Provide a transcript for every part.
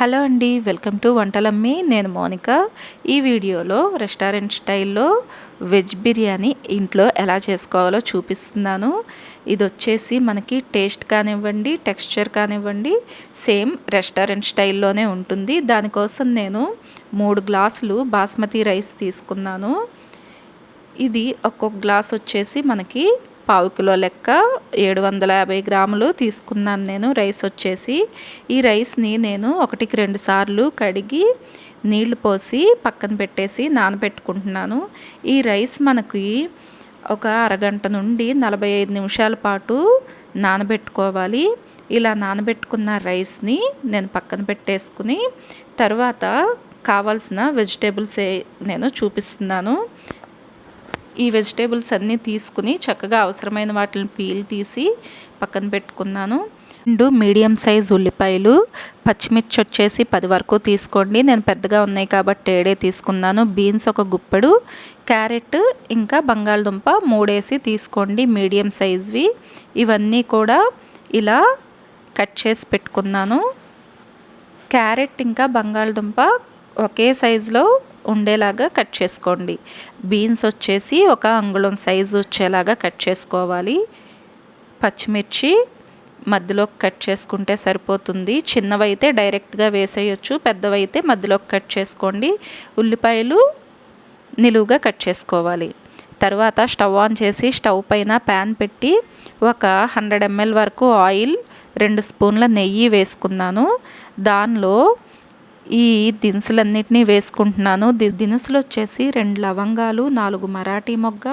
Hello అండి welcome to Vantalammi. నేను Monica. ఈ వీడియోలో రెస్టారెంట్ స్టైల్లో వెజ్ బిర్యానీ ఇంట్లో ఎలా చేసుకోవాలో చూపిస్తున్నాను. ఇది వచ్చేసి మనకి టేస్ట్ కానివ్వండి టెక్స్చర్ కానివ్వండి సేమ్ రెస్టారెంట్ స్టైల్లోనే ఉంటుంది. దానికోసం నేను మూడు గ్లాసులు బాస్మతి రైస్ తీసుకున్నాను. ఇది ఒక్కొక్క గ్లాస్ వచ్చేసి మనకి పావు కిలో లెక్క ఏడు వందల యాభై గ్రాములు తీసుకున్నాను నేను రైస్ వచ్చేసి. ఈ రైస్ని నేను ఒకటికి రెండు సార్లు కడిగి నీళ్ళు పోసి పక్కన పెట్టేసి నానబెట్టుకుంటున్నాను. ఈ రైస్ మనకి ఒక అరగంట నుండి నలభై ఐదు నిమిషాల పాటు నానబెట్టుకోవాలి. ఇలా నానబెట్టుకున్న రైస్ని నేను పక్కన పెట్టేసుకుని తర్వాత కావాల్సిన వెజిటేబుల్స్ నేను చూపిస్తున్నాను. ఈ వెజిటేబుల్స్ అన్నీ తీసుకుని చక్కగా అవసరమైన వాటిని పీల్ తీసి పక్కన పెట్టుకున్నాను. రెండు మీడియం సైజ్ ఉల్లిపాయలు పచ్చిమిర్చి వచ్చేసి పది వరకు తీసుకోండి. నేను పెద్దగా ఉన్నాయి కాబట్టి ఏడే తీసుకున్నాను. బీన్స్ ఒక గుప్పెడు క్యారెట్ ఇంకా బంగాళదుంప మూడేసి తీసుకోండి మీడియం సైజ్వి. ఇవన్నీ కూడా ఇలా కట్ చేసి పెట్టుకున్నాను. క్యారెట్ ఇంకా బంగాళదుంప ఒకే సైజులో ఉండేలాగా కట్ చేసుకోండి. బీన్స్ వచ్చేసి ఒక అంగుళం సైజు వచ్చేలాగా కట్ చేసుకోవాలి. పచ్చిమిర్చి మధ్యలో కట్ చేసుకుంటే సరిపోతుంది. చిన్నవైతే డైరెక్ట్గా వేసేయచ్చు పెద్దవైతే మధ్యలోకి కట్ చేసుకోండి. ఉల్లిపాయలు నిలువుగా కట్ చేసుకోవాలి. తర్వాత స్టవ్ ఆన్ చేసి స్టవ్ పైన ప్యాన్ పెట్టి ఒక హండ్రెడ్ ఎంఎల్ వరకు ఆయిల్ రెండు స్పూన్ల నెయ్యి వేసుకున్నాను. దానిలో ఈ దినుసులన్నిటినీ వేసుకుంటున్నాను. దినుసులు వచ్చేసి రెండు లవంగాలు నాలుగు మరాఠీ మొగ్గ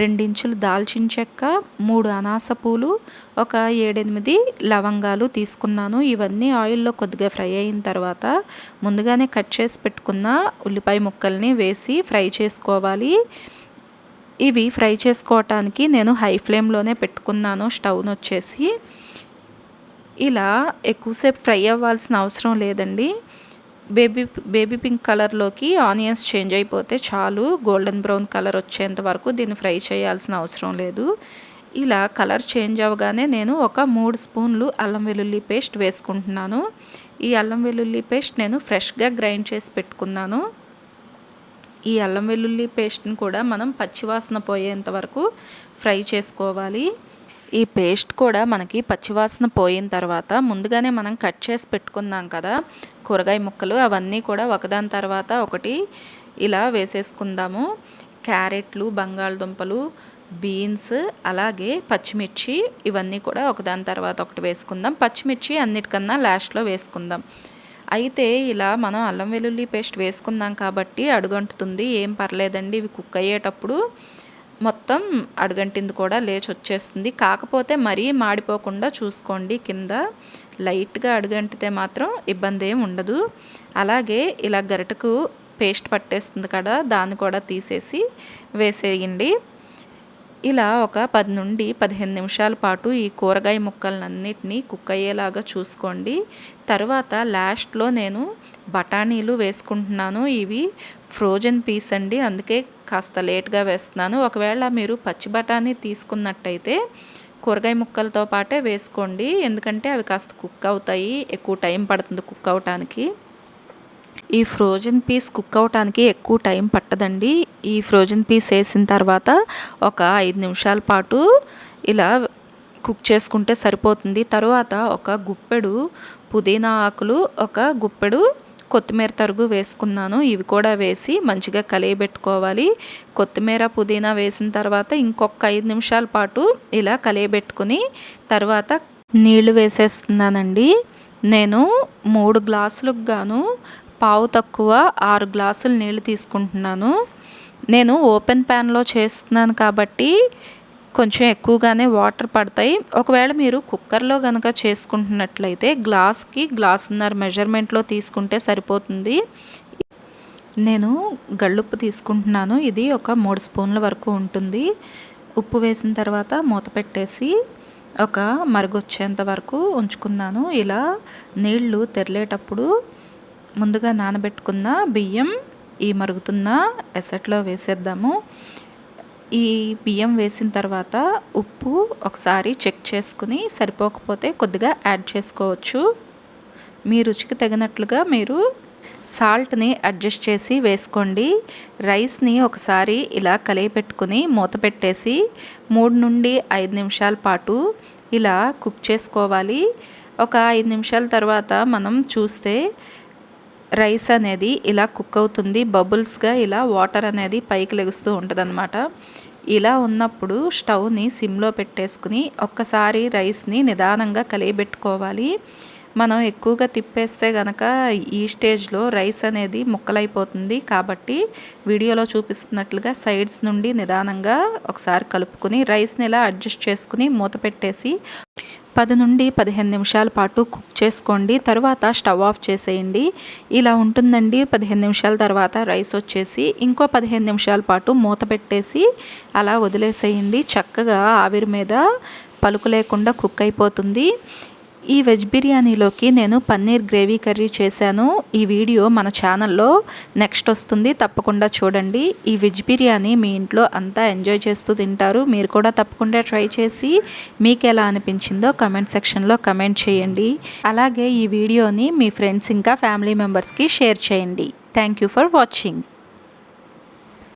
రెండించులు దాల్చిన చెక్క మూడు అనాస పూలు ఒక ఏడెనిమిది లవంగాలు తీసుకున్నాను. ఇవన్నీ ఆయిల్లో కొద్దిగా ఫ్రై అయిన తర్వాత ముందుగానే కట్ చేసి పెట్టుకున్న ఉల్లిపాయ ముక్కల్ని వేసి ఫ్రై చేసుకోవాలి. ఇవి ఫ్రై చేసుకోవటానికి నేను హై ఫ్లేమ్లోనే పెట్టుకున్నాను. స్టవ్ను వచ్చేసి ఇలా ఎక్కువసేపు ఫ్రై అవ్వాల్సిన అవసరం లేదండి. బేబీ బేబీ పింక్ కలర్లోకి ఆనియన్స్ చేంజ్ అయిపోతే చాలు. గోల్డెన్ బ్రౌన్ కలర్ వచ్చేంత వరకు దీన్ని ఫ్రై చేయాల్సిన అవసరం లేదు. ఇలా కలర్ చేంజ్ అవ్వగానే నేను ఒక మూడు స్పూన్లు అల్లం వెల్లుల్లి పేస్ట్ వేసుకుంటున్నాను. ఈ అల్లం వెల్లుల్లి పేస్ట్ నేను ఫ్రెష్గా గ్రైండ్ చేసి పెట్టుకున్నాను. ఈ అల్లం వెల్లుల్లి పేస్ట్ని కూడా మనం పచ్చివాసన పోయేంత వరకు ఫ్రై చేసుకోవాలి. ఈ పేస్ట్ కూడా మనకి పచ్చివాసన పోయిన తర్వాత ముందుగానే మనం కట్ చేసి పెట్టుకున్నాం కదా కూరగాయ ముక్కలు అవన్నీ కూడా ఒకదాని తర్వాత ఒకటి ఇలా వేసేసుకుందాము. క్యారెట్లు బంగాళదుంపలు బీన్స్ అలాగే పచ్చిమిర్చి ఇవన్నీ కూడా ఒకదాని తర్వాత ఒకటి వేసుకుందాం. పచ్చిమిర్చి అన్నిటికన్నా లాస్ట్లో వేసుకుందాం. అయితే ఇలా మనం అల్లం వెల్లుల్లి పేస్ట్ వేసుకున్నాం కాబట్టి అడుగంటుతుంది ఏం పర్లేదండి ఇవి కుక్ అయ్యేటప్పుడు మొత్తం అడుగంటింది కూడా లేచి వచ్చేస్తుంది. కాకపోతే మరీ మాడిపోకుండా చూసుకోండి. కింద లైట్గా అడుగంటితే మాత్రం ఇబ్బంది ఏమి ఉండదు. అలాగే ఇలా గరిటకు పేస్ట్ పట్టేస్తుంది కదా దాన్ని కూడా తీసేసి వేసేయండి. ఇలా ఒక పది నుండి పదిహేను నిమిషాల పాటు ఈ కూరగాయ ముక్కలన్నిటినీ కుక్ అయ్యేలాగా చూసుకోండి. తర్వాత లాస్ట్లో నేను బఠానీలు వేసుకుంటున్నాను. ఇవి ఫ్రోజన్ పీస్ అండి. అందుకే కాస్త లేట్గా వేస్తున్నాను. ఒకవేళ మీరు పచ్చి బఠానీ తీసుకున్నట్టయితే కూరగాయ ముక్కలతో పాటే వేసుకోండి. ఎందుకంటే అవి కాస్త కుక్ అవుతాయి. ఎక్కువ టైం పడుతుంది కుక్ అవటానికి. ఈ ఫ్రోజన్ పీస్ కుక్ అవటానికి ఎక్కువ టైం పట్టదండి. ఈ ఫ్రోజన్ పీస్ వేసిన తర్వాత ఒక ఐదు నిమిషాల పాటు ఇలా కుక్ చేసుకుంటే సరిపోతుంది. తర్వాత ఒక గుప్పెడు పుదీనా ఆకులు ఒక గుప్పెడు కొత్తిమీర తరుగు వేసుకున్నాను. ఇవి కూడా వేసి మంచిగా కలియబెట్టుకోవాలి. కొత్తిమీర పుదీనా వేసిన తర్వాత ఇంకొక ఐదు నిమిషాల పాటు ఇలా కలియబెట్టుకుని తర్వాత నీళ్ళు వేసేస్తున్నానండి. నేను మూడు గ్లాసులకు గాను పావు తక్కువ ఆరు గ్లాసులు నీళ్ళు తీసుకుంటున్నాను. నేను ఓపెన్ ప్యాన్లో చేస్తున్నాను కాబట్టి కొంచెం ఎక్కువగానే వాటర్ పడతాయి. ఒకవేళ మీరు కుక్కర్లో కనుక చేసుకుంటున్నట్లయితే గ్లాస్కి గ్లాసున్నర మెజర్మెంట్లో తీసుకుంటే సరిపోతుంది. నేను గళ్ళుప్పు తీసుకుంటున్నాను. ఇది ఒక మూడు స్పూన్ల వరకు ఉంటుంది. ఉప్పు వేసిన తర్వాత మూత పెట్టేసి ఒక మరుగొచ్చేంత వరకు ఉంచుకున్నాను. ఇలా నీళ్ళు తెరలేటప్పుడు ముందుగా నానబెట్టుకున్న బియ్యం ఈ మరుగుతున్న ఎసట్లో వేసేద్దాము. ఈ బియ్యం వేసిన తర్వాత ఉప్పు ఒకసారి చెక్ చేసుకుని సరిపోకపోతే కొద్దిగా యాడ్ చేసుకోవచ్చు. మీ రుచికి తగినట్లుగా మీరు సాల్ట్ని అడ్జస్ట్ చేసి వేసుకోండి. రైస్ని ఒకసారి ఇలా కలిగిపెట్టుకుని మూత పెట్టేసి మూడు నుండి ఐదు నిమిషాల పాటు ఇలా కుక్ చేసుకోవాలి. ఒక ఐదు నిమిషాల తర్వాత మనం చూస్తే రైస్ అనేది ఇలా కుక్ అవుతుంది బబుల్స్గా ఇలా వాటర్ అనేది పైకి లెగుస్తూ ఉంటుంది ఇలా ఉన్నప్పుడు స్టవ్ని సిమ్లో పెట్టేసుకుని ఒక్కసారి రైస్ని నిదానంగా కలియబెట్టుకోవాలి. మనం ఎక్కువగా తిప్పేస్తే గనక ఈ స్టేజ్లో రైస్ అనేది ముక్కలైపోతుంది కాబట్టి వీడియోలో చూపిస్తున్నట్లుగా సైడ్స్ నుండి నిదానంగా ఒకసారి కలుపుకొని రైస్ని ఇలా అడ్జస్ట్ చేసుకుని మూత పెట్టేసి పది నుండి పదిహేను నిమిషాల పాటు కుక్ చేసుకోండి. తర్వాత స్టవ్ ఆఫ్ చేసేయండి. ఇలా ఉంటుందండి. పదిహేను నిమిషాల తర్వాత రైస్ వచ్చేసి ఇంకో పదిహేను నిమిషాల పాటు మూత పెట్టేసి అలా వదిలేసేయండి. చక్కగా ఆవిరి మీద పలుకు లేకుండా కుక్ అయిపోతుంది. ఈ వెజ్ బిర్యానీలోకి నేను పన్నీర్ గ్రేవీ కర్రీ చేశాను. ఈ వీడియో మన ఛానల్లో నెక్స్ట్ వస్తుంది. తప్పకుండా చూడండి. ఈ వెజ్ బిర్యానీ మీ ఇంట్లో అంతా ఎంజాయ్ చేస్తూ తింటారు. మీరు కూడా తప్పకుండా ట్రై చేసి మీకు ఎలా అనిపించిందో కమెంట్ సెక్షన్లో కమెంట్ చేయండి. అలాగే ఈ వీడియోని మీ ఫ్రెండ్స్ ఇంకా ఫ్యామిలీ మెంబర్స్కి షేర్ చేయండి. Thank you for watching